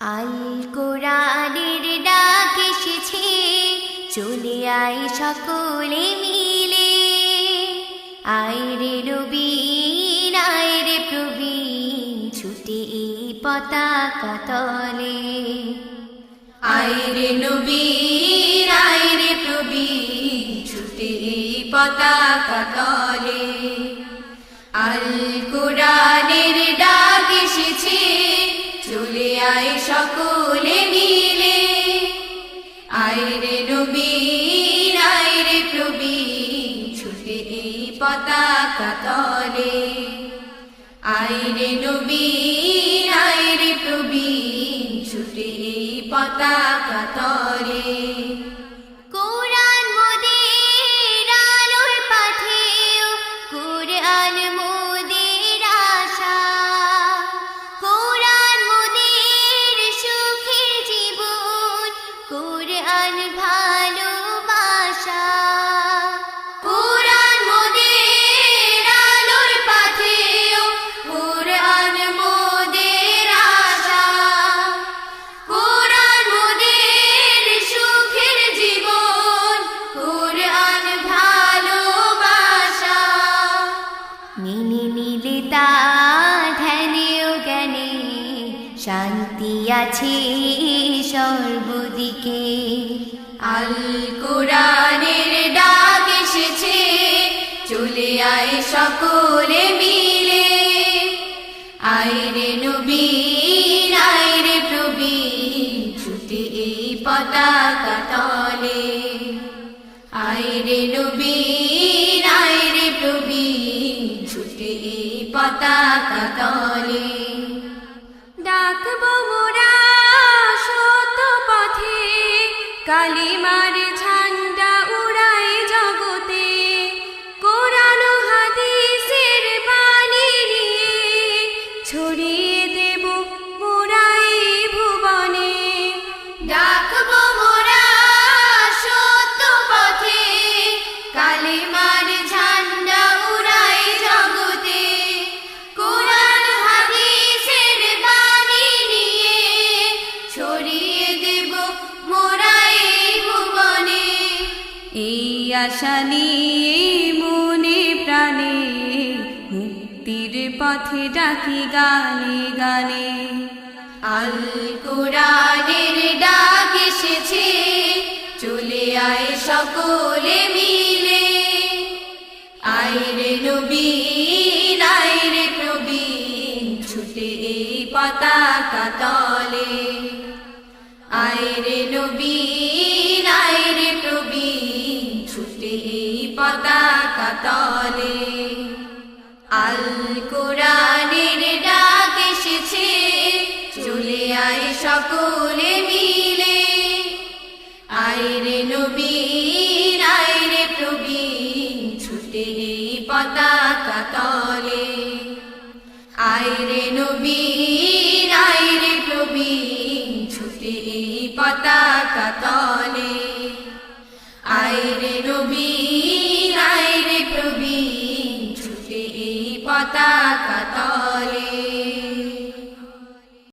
আল কোরআনের ডাক এসেছে, চলে আয় সকলে মিলে। আয় রে নবীন রে প্রবীণ, ছুটে এই পতাকা তলে। আয় রে নবীর আয় রে প্রবীর ছুটে এই পতাকা তলে। আল পতাকা তলে আইরে রে আইরে প্রবীণ ছুটে পতাকা তলে শান্তি আছে সর্বদিকে। আল কোরআনের ডাক এসেছে, চলে আয় সকলে মিলে। আয় রে নবীন আয় রে প্রবীণ ছুটে এই পতাকা তলে। আয় রে নবীন আয় রে প্রবীণ ছুটে এই পতাকা তলে। কালিমার ঝান্ডা উড়াই জগতে কোরআন হাদিসের বাণী নিয়ে আশা মনে প্রাণে মুক্তির পথে ডাকি গানে গানে। আল কোরআনের ডাক এসেছে, চলে আয় সকলে মিলে। আয় রে নবীন, আয় রে প্রবীণ, ছুটে এই পতাকা তলে। আয় রে তলে আল কোরআনের ডাক এসেছে চলে আয় সকলে মিলে। আয় রে নবীন আয় রে প্রবীণ ছুটে পতাকা তলে। আয় রে নবীন আয় রে প্রবীণ ছুটে পতাকা তলে। আয় রে নবীন তাকা